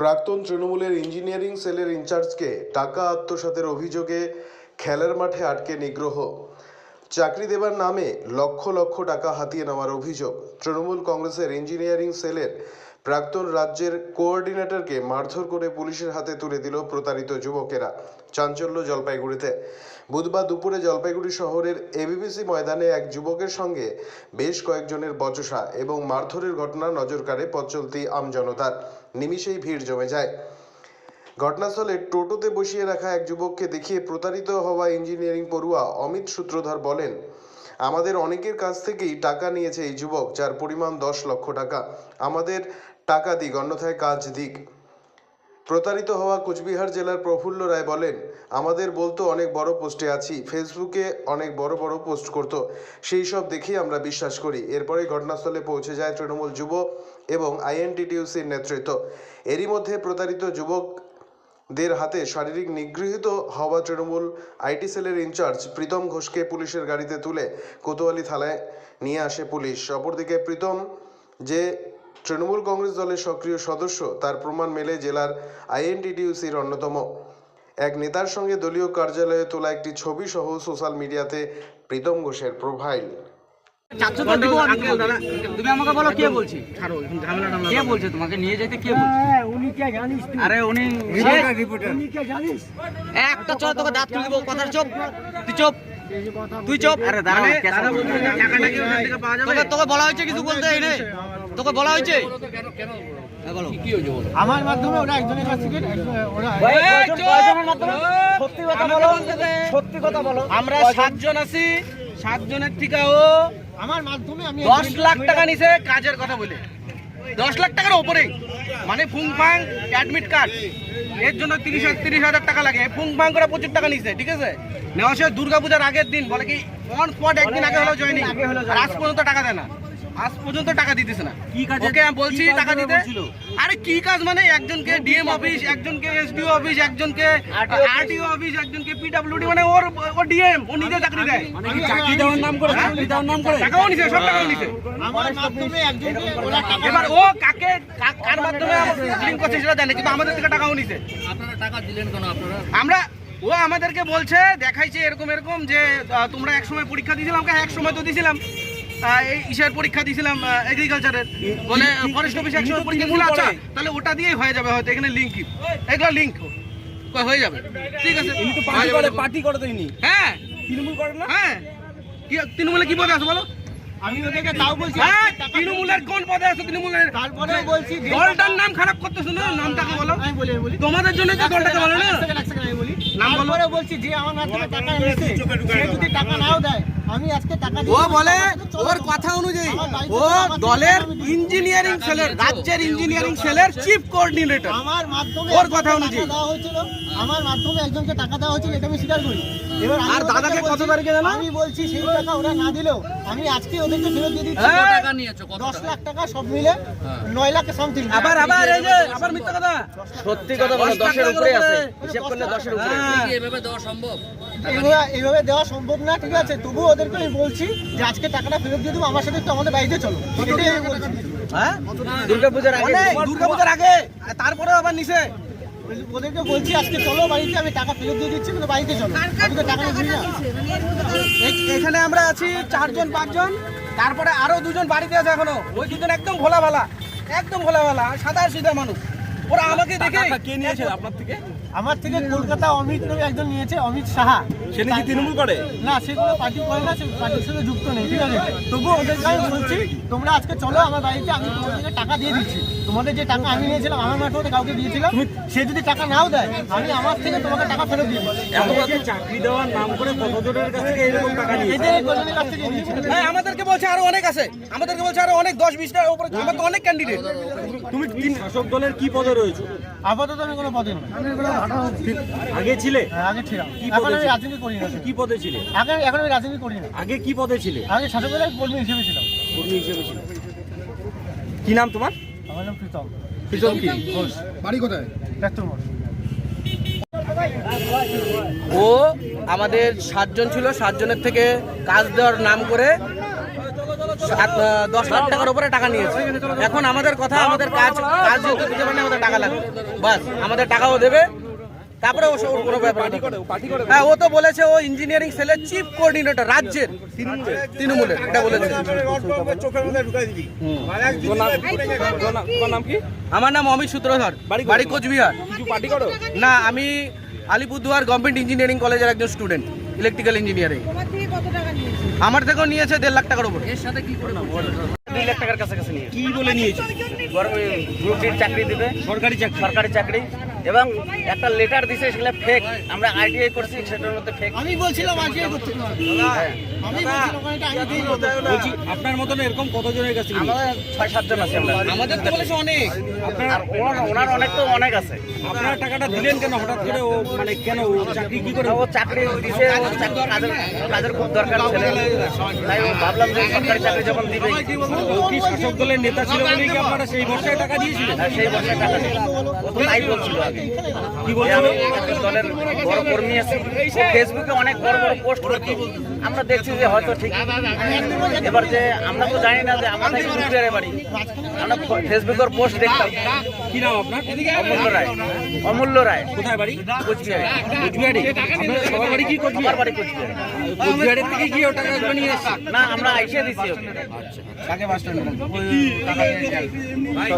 প্রাক্তন তৃণমূলের ইঞ্জিনিয়ারিং সেলের ইনচার্জকে টাকা আত্মসাতের অভিযোগে খেলার মাঠে আটকে নিগ্রহ। চাকরি দেবার নামে লক্ষ লক্ষ টাকা হাতিয়ে নেওয়ার অভিযোগ। তৃণমূল কংগ্রেসের ইঞ্জিনিয়ারিং সেলের প্রাক্তন রাজ্যের কোঅর্ডিনেটরকে মারধর করে পুলিশের হাতে তুলে দিল প্রতারিত যুবকেরা। চাঞ্চল্য জলপাইগুড়িতে। বুধবার দুপুরে জলপাইগুড়ি শহরের এবিবিসি ময়দানে এক যুবকের সঙ্গে বেশ কয়েকজনের বচসা এবং মারধরের ঘটনা নজর কাড়ে পথচলতি আমজনতার। নিমিষেই ভিড় জমে যায়। ঘটনাস্থলে টোটোতে বসিয়ে রাখা এক যুবককে দেখিয়ে প্রতারিত হওয়া ইঞ্জিনিয়ারিং পড়ুয়া অমিত সূত্রধর বলেন, আমাদের অনেকের কাছ থেকেই টাকা নিয়েছে এই যুবক, যার পরিমাণ দশ লক্ষ টাকা। আমাদের টাকা দিক, অন্যথায় কাজ দিক। প্রতারিত হওয়া কোচবিহার জেলার প্রফুল্ল রায় বলেন, আমাদের বলতো অনেক বড় পোস্টে আছি, ফেসবুকে অনেক বড় বড় পোস্ট করত। সেই সব দেখেই আমরা বিশ্বাস করি। এরপরে ঘটনাস্থলে পৌঁছে যায় তৃণমূল যুব এবং আইএনটিটিউসির নেতৃত্ব। এরই মধ্যে প্রতারিত যুবকদের হাতে শারীরিক নিগৃহীত হওয়া তৃণমূল আইটি সেলের ইনচার্জ প্রীতম ঘোষকে পুলিশের গাড়িতে তুলে কোতোয়ালি থানায় নিয়ে আসে পুলিশ। অপরদিকে প্রীতম, যে তৃণমূল কংগ্রেস দলের সক্রিয় সদস্য, তার প্রমাণ মেলে জেলার আইএনটিডিউসির অন্যতম। এক নেতার সঙ্গে দলীয় কার্যালয়ে তোলা একটি ছবি সহ সোশ্যাল মিডিয়াতে প্রীতম ঘোষের প্রোফাইল। চারশো তো দিব আমি। তুমি আমাকে বলো কে বলছি? কে বলছে তোমাকে? নিয়ে যেতে কে বলছে? হ্যাঁ, উনি কে জানিস তুই? আরে উনি উনি কে জানিস? একটা চল তোকে দাঁত তুলে দেবো কথা চুপ। তুই চুপ। তুই চুপ। আরে দাঁড়া তোকে তোকে বলা হয়েছে কিছু বলতে? এই তোকে বলা হয়েছে? হ্যাঁ, আমার মাধ্যমে ওরা একজনের কাছ থেকে! সত্যি কথা বলো। সত্যি কথা বলো। আমরা সাতজন আছি। সাতজনের থেকে ও আমার মাধ্যমে আমি দশ লাখ টাকা নিছে কাজের কথা বলে। দশ লাখ টাকার ওপরে মানে ফুংফাং অ্যাডমিট কার্ড এর জন্য তিরিশ তিরিশ হাজার টাকা লাগে। ফুংফাং করে প্রচুর টাকা নিছে ঠিক আছে? নেওয়া সে দুর্গাপূজার আগের দিন বলে কি অন স্পট একদিন আগে হলো জয়নিং আজ পর্যন্ত টাকা দেয় না। আজ পর্যন্ত টাকা দিতেছে না। কি কাজে- ওকে আমি বলছি টাকা দিতে আরে কি কাজ মানে একজনকে ডিএম অফিস একজনকে এসডিও অফিস একজনকে আরটিও অফিস। একজনকে পিডব্লিউডি মানে ওর ও ডিএম ও নিজে চাকরি দেয়। মানে কি চাকরি দেওয়ার নাম করে? চাকরি দেওয়ার নাম করে? টাকাও নিছে সব টাকাও নিছে। আমার মাধ্যমে একজনকে ওরা টাকা এবার ও কাকে কার মাধ্যমে লিঙ্ক করছে সেটা জানে কিন্তু আমাদের থেকে টাকাও নিছে। আপনারা টাকা দিলেন কেন আপনারা? আমরা ও আমাদেরকে বলছে দেখাইছে এরকম এরকম যে তোমরা এক সময় পরীক্ষা দিয়েছিলাম এক সময় তো দিয়েছিলাম এই ইসের পরীক্ষা দিয়েছিলাম এগ্রিকালচারের বলে ফরেস্ট অফিস এক সময় পরীক্ষা দিয়েছিল আচ্ছা তাহলে ওটা দিয়েই হয়ে যাবে হয়তো এখানে লিঙ্ক এগুলো লিঙ্ক হয়ে যাবে। ঠিক আছে। ইনি তো পার্টি করে যাবে। তো ইনি। হ্যাঁ। তৃণমূল করে না? হ্যাঁ। তৃণমূলে কি পদে আছে বলো? আমি ওদেরকে তাও বলছি হ্যাঁ তৃণমূলের কোন পদে আছে তৃণমূলের? তারপরে বলছি দলটার নাম খারাপ করতে শুনো নামটাকে বলো। আমি বলি বলি। তোমাদের জন্য তো দলটাকে বলো না? আমি বলি। নাম বলো। বলছি যে আমার মাধ্যমে টাকা যদি টাকা নাও দেয় ও বলে ওর কথা অনুযায়ী। ও দলের আমি ইঞ্জিনিয়ারিং সেলের রাজ্যের ইঞ্জিনিয়ারিং সেলের চিফ কোঅর্ডিনেটর আমার মাধ্যমে ওর কথা অনুযায়ী। আমার মাধ্যমে একজনকে টাকা দেওয়া হয়েছিল এটা আমি স্বীকার করি। আর দাদাকে কত তারিখে দিলো? আমি বলছি সেই টাকা ওরা না দিলেও আমি আজকে ওদেরকে ফেরত দিয়ে দিচ্ছি। হ্যাঁ। টাকা নিয়েছো কত দশ লাখ টাকা সব মিলে নয় লাখ সামথিং আবার আবার এই যে আবার মিথ্যা কথা। সত্যি কথা বলো দশের উপরে আছে। হিসাব করলে দশের উপরে কি এভাবে দেওয়া সম্ভব? এইভাবে এইভাবে দেওয়া সম্ভব না ঠিক আছে? তবুও ওদেরকে আমি বলছি যে আজকে টাকাটা ফেরত দিয়ে দেবো আমার সাথে একটু আমাদের বাড়িতে চলো। এটাই আমি বলছি। হ্যাঁ? দুর্গাপূজার আগে। দুর্গাপূজার আগে। তারপরে আবার নিছে ওদেরকে বলছি আজকে চলো বাড়িতে আমি টাকা ফেরত দিয়ে দিচ্ছি কিন্তু বাড়িতে চলো। আমি তো টাকা নিচ্ছি না এখানে আমরা আছি চারজন পাঁচজন। তারপরে আরও দুজন বাড়িতে আছে এখনও। ওই দুজন একদম ভোলা ভালা একদম ভোলা ভালা সাদা সিধা মানুষ। ওরা আমাকে দেখে কে নিয়েছে আপনার থেকে? আমার থেকে কলকাতা অমিত নামে একজন নিয়েছে অমিত সাহা। সে নাকি তৃণমূল করে? না সে কোনো পার্টি করে না সে পার্টির সাথে যুক্ত নেই ঠিক আছে? তবুও ওদেরকে আমি বলছি তোমরা আজকে চলো আমার বাড়িতে আমি তোমাদেরকে টাকা দিয়ে দিচ্ছি। তোমাদের যে টাকা আমি নিয়েছিলাম আমার মাঠে কাউকে দিয়েছিলাম সে যদি টাকা নাও দেয় আমি আমার থেকে তোমাকে টাকা ফেরত দিয়ে দিচ্ছি চাকরি দেওয়ার নাম করে কতজনের কাছ থেকে এরকম টাকা নিয়েছে? এদের কজনের কাছ থেকে নিয়েছি হ্যাঁ আমাদেরকে বলছে আরও অনেক আছে। আমাদেরকে বলছে আরও অনেক দশ বিশটার উপরে। আমার তো অনেক ক্যান্ডিডেট তুমি তিন শাসক দলের কি পদে রয়েছো? আপাতত আমি কোনো পদে নেই। আগে ছিলে? হ্যাঁ, আগে ছিলাম। কি এখন পদে আমি রাজনীতি করি না কি পদে ছিলে? আগে এখন আমি রাজনীতি করি না আগে কি পদে ছিলে? আগে শাসকদলের কর্মী হিসেবে ছিলাম। কর্মী হিসেবে ছিলে। কি নাম তোমার? আমার নাম প্রীতম। প্রীতম কি? বাড়ি কোথায়? ডাক্তার ও আমাদের সাতজন ছিল সাতজনের থেকে কাজ দেওয়ার নাম করে দশ লাখ টাকার উপরে টাকা নিয়েছে। এখন আমাদের কথা আমাদের কাজ কাজ যেহেতু দিতে পারে আমাদের টাকা লাগবে। বাস আমাদের টাকাও দেবে তারপরে ও কোনো ব্যাপার হ্যাঁ ও তো বলেছে ও ইঞ্জিনিয়ারিং সেলের চিফ কোঅর্ডিনেটর রাজ্যের। তৃণমূলের। এটা বলেছে। আমার নাম অমিত সূত্রধর বাড়ি বাড়ি কোচবিহার। কিছু পার্টি করো? না আমি আলিপুরদুয়ার গভর্নমেন্ট ইঞ্জিনিয়ারিং কলেজের একজন স্টুডেন্ট ইলেকট্রিক্যাল ইঞ্জিনিয়ারিং তোমার থেকে কত টাকা নিয়েছে? আমার থেকেও নিয়েছে দেড় লাখ টাকার উপর। দুই লাখ টাকার কাছাকাছি নিয়ে কি বলে নিয়েছো? চাকরি দিবে? সরকারি চাকরি। সরকারি চাকরি? এবং একটা লেটার দিছে সেগুলো ফেক আমরা আইটিআই করছি সেটার মধ্যে ফেক আমি বলছিলাম আজকে করতে। আমি। বলছি আপনার মতন এরকম কতজনের কাছে? আমাদের ছয় সাতজন আছে আমরা। আমাদের তো বলেছে অনেক। আর ওনার ওনার অনেক তো অনেক আছে। আপনারা টাকাটা দিলেন কেন? হঠাৎ করে ও মানে কেন ও চাকরি কি করে? ও চাকরি দিছে ও চাকরি কাজের কাজের খুব দরকার ছেলে। তাই ও ভাবলাম যে সরকারি চাকরি যখন দিবে। ও কি শাসক দলের নেতা ছিল বলেই কি আপনারা সেই বর্ষায় টাকা দিয়েছিলেন? সেই বছর টাকা দিবে ও তো তাই বলছিল। কি দলের বড় কর্মী আছি। ফেসবুকে অনেক বড় বড় পোস্ট করতো আমরা দেখছি যে হয়তো ঠিক। এবার যে আমরা তো জানি না যে আমাদের কুচবিহারের বাড়ি। আমরা ফেসবুকের পোস্ট দেখতাম। কি নাম আপনার? অমূল্য রায়। অমূল্য রায়। কোথায় বাড়ি? কুচবিহারে। কোচবিহারে? সবার বাড়ি কি কোচবিহার? বাড়ি কুচবিহারে। কোচবিহারের থেকে কি ও টাকা নিয়ে না আমরা আইসে দিছি ওকে। তাকে বাস স্ট্যান্ডে?